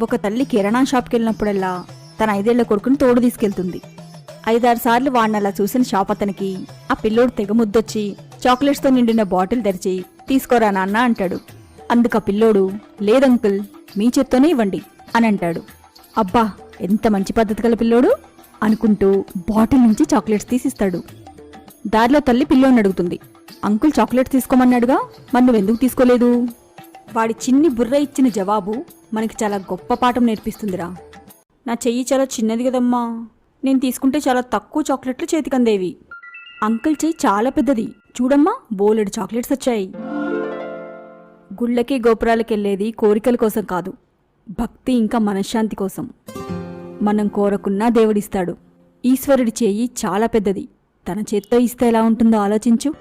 ఒక తల్లి కిరాణా షాప్కి వెళ్ళినప్పుడల్లా తన ఐదేళ్ళ కొడుకుని తోడు తీసుకెళ్తుంది. ఐదారు సార్లు వాడిని అలా చూసిన షాప్ అతనికి ఆ పిల్లోడు తెగ ముద్దొచ్చి చాక్లెట్స్తో నిండిన బాటిల్ తెరిచి తీసుకోరా నాన్న అంటాడు. అందుకు ఆ పిల్లోడు లేదంకుల్ మీ చేత్తోనే ఇవ్వండి అని అంటాడు. అబ్బా ఎంత మంచి పద్ధతి గల పిల్లోడు అనుకుంటూ బాటిల్ నుంచి చాక్లెట్స్ తీసిస్తాడు. దారిలో తల్లి పిల్లోని అడుగుతుంది. అంకుల్ చాక్లెట్స్ తీసుకోమన్నాడుగా? మరి నువ్వెందుకు తీసుకోలేదు? వాడి చిన్ని బుర్ర ఇచ్చిన జవాబు మనకి చాలా గొప్ప పాఠం నేర్పిస్తుందిరా. నా చెయ్యి చాలా చిన్నది కదమ్మా. నేను తీసుకుంటే చాలా తక్కువ చాక్లెట్లు చేతికందేవి. అంకుల్ చెయ్యి చాలా పెద్దది. చూడమ్మా బోలెడు చాక్లెట్స్ వచ్చాయి. గుళ్ళకి గోపురాలకి వెళ్ళేది కోరికల కోసం కాదు భక్తి ఇంకా మనశ్శాంతి కోసం. మనం కోరకున్నా దేవుడిస్తాడు. ఈశ్వరుడి చేయి చాలా పెద్దది. తన చేత్తో ఇస్తే ఎలా ఉంటుందో ఆలోచించు.